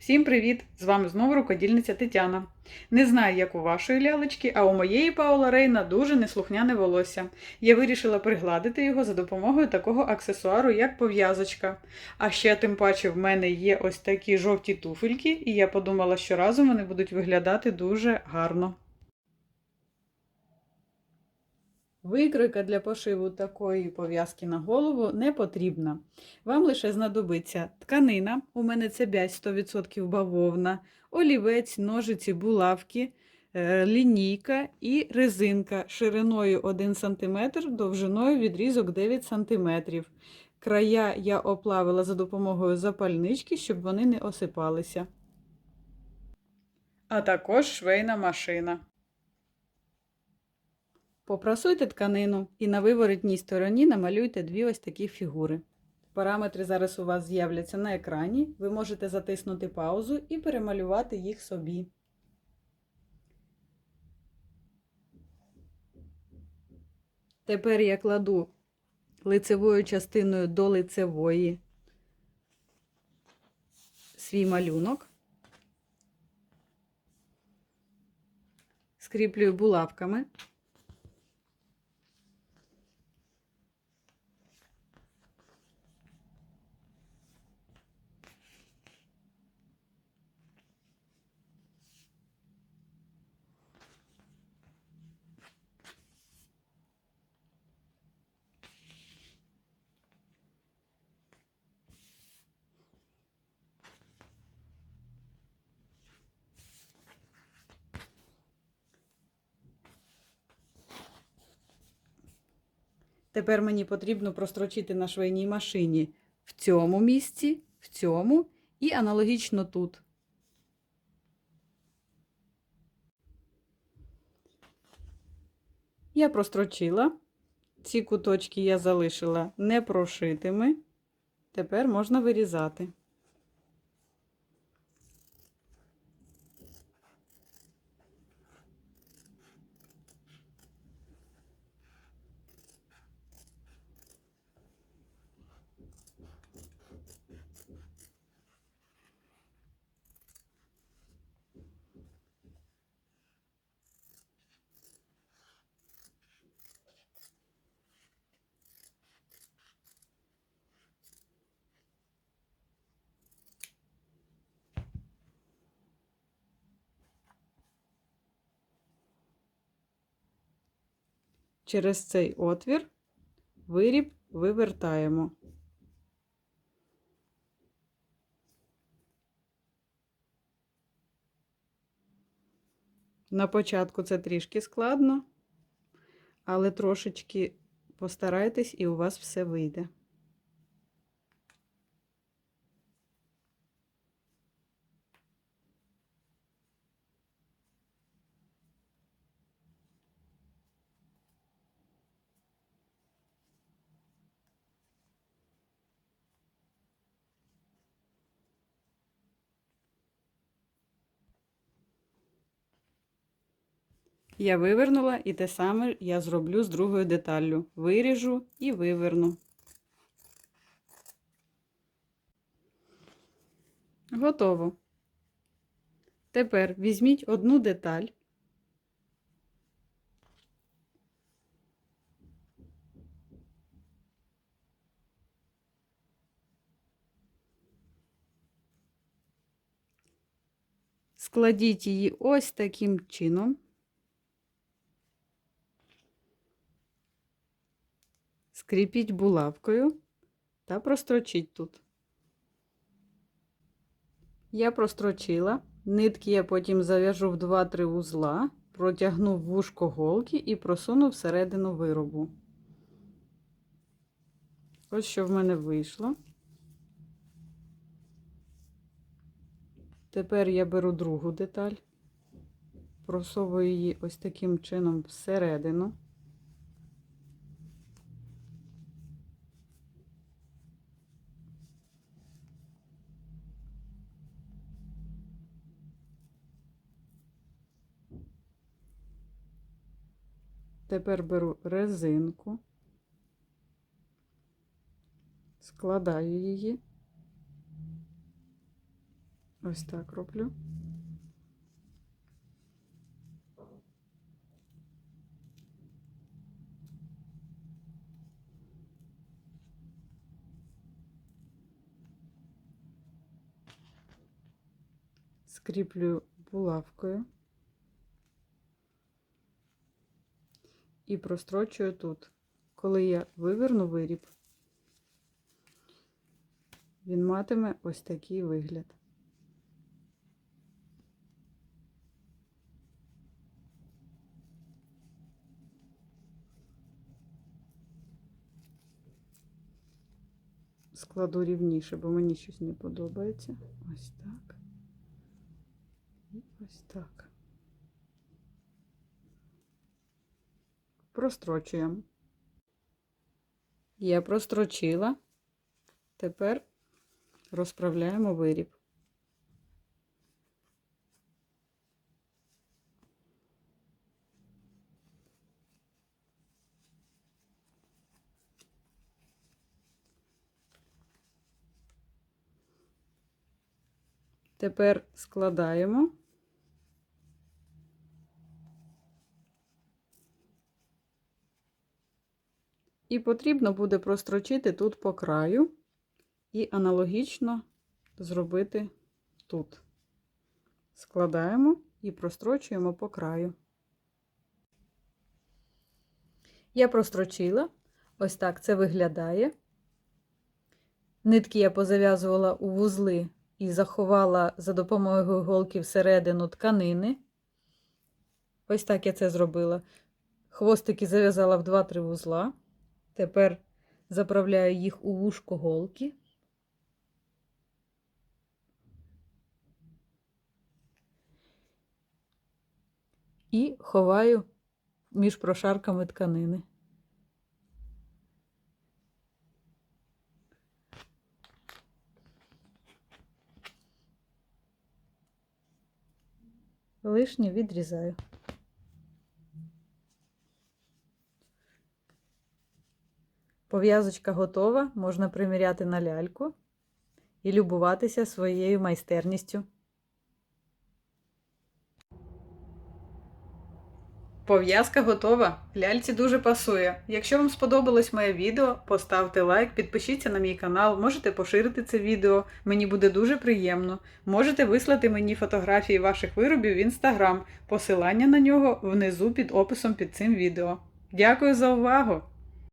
Всім привіт! З вами знову рукодільниця Тетяна. Не знаю, як у вашої лялечки, а у моєї Паула Рейна дуже неслухняне волосся. Я вирішила пригладити його за допомогою такого аксесуару, як пов'язочка. А ще тим паче в мене є ось такі жовті туфельки, і я подумала, що разом вони будуть виглядати дуже гарно. Викройка для пошиву такої пов'язки на голову не потрібна. Вам лише знадобиться тканина, у мене це бязь 100% бавовна, олівець, ножиці, булавки, е, лінійка і резинка шириною 1 см, довжиною відрізок 9 см. Края я оплавила за допомогою запальнички, щоб вони не осипалися. А також швейна машина. Попрасуйте тканину і на виворотній стороні намалюйте дві ось такі фігури. Параметри зараз у вас з'являться на екрані. Ви можете затиснути паузу і перемалювати їх собі. Тепер я кладу лицевою частиною до лицевої свій малюнок. Скріплюю булавками. Тепер мені потрібно прострочити на швейній машині в цьому місці, в цьому і аналогічно тут. Я прострочила. Ці куточки я залишила не прошитими. Тепер можна вирізати. Через цей отвір виріб вивертаємо. На початку це трішки складно, але трошечки постарайтесь і у вас все вийде. Я вивернула і те саме я зроблю з другою деталлю. Виріжу і виверну. Готово. Тепер візьміть одну деталь. Складіть її ось таким чином. Скріпіть булавкою та прострочіть тут. Я прострочила, нитки я потім зав'яжу в 2-3 вузла, протягну в вушко голки і просуну всередину виробу. Ось що в мене вийшло. Тепер я беру другу деталь, просовую її ось таким чином всередину. Тепер беру резинку, складаю її. Ось так роблю. Скріплюю булавкою і прострочую тут. Коли я виверну виріб, він матиме ось такий вигляд. Складу рівніше, бо мені щось не подобається. Ось так. І ось так. Прострочуємо. Я прострочила. Тепер розправляємо виріб. Тепер складаємо. І потрібно буде прострочити тут по краю і аналогічно зробити тут. Складаємо і прострочуємо по краю. Я прострочила, ось так це виглядає. Нитки я позав'язувала у вузли і заховала за допомогою голки всередину тканини. Ось так я це зробила. Хвостики зав'язала в 2-3 вузла. Тепер заправляю їх у вушко голки. І ховаю між прошарками тканини. Лишнє відрізаю. Пов'язочка готова, можна приміряти на ляльку і любуватися своєю майстерністю. Пов'язка готова. Ляльці дуже пасує. Якщо вам сподобалось моє відео, поставте лайк, підпишіться на мій канал, можете поширити це відео. Мені буде дуже приємно. Можете вислати мені фотографії ваших виробів в інстаграм. Посилання на нього внизу під описом під цим відео. Дякую за увагу!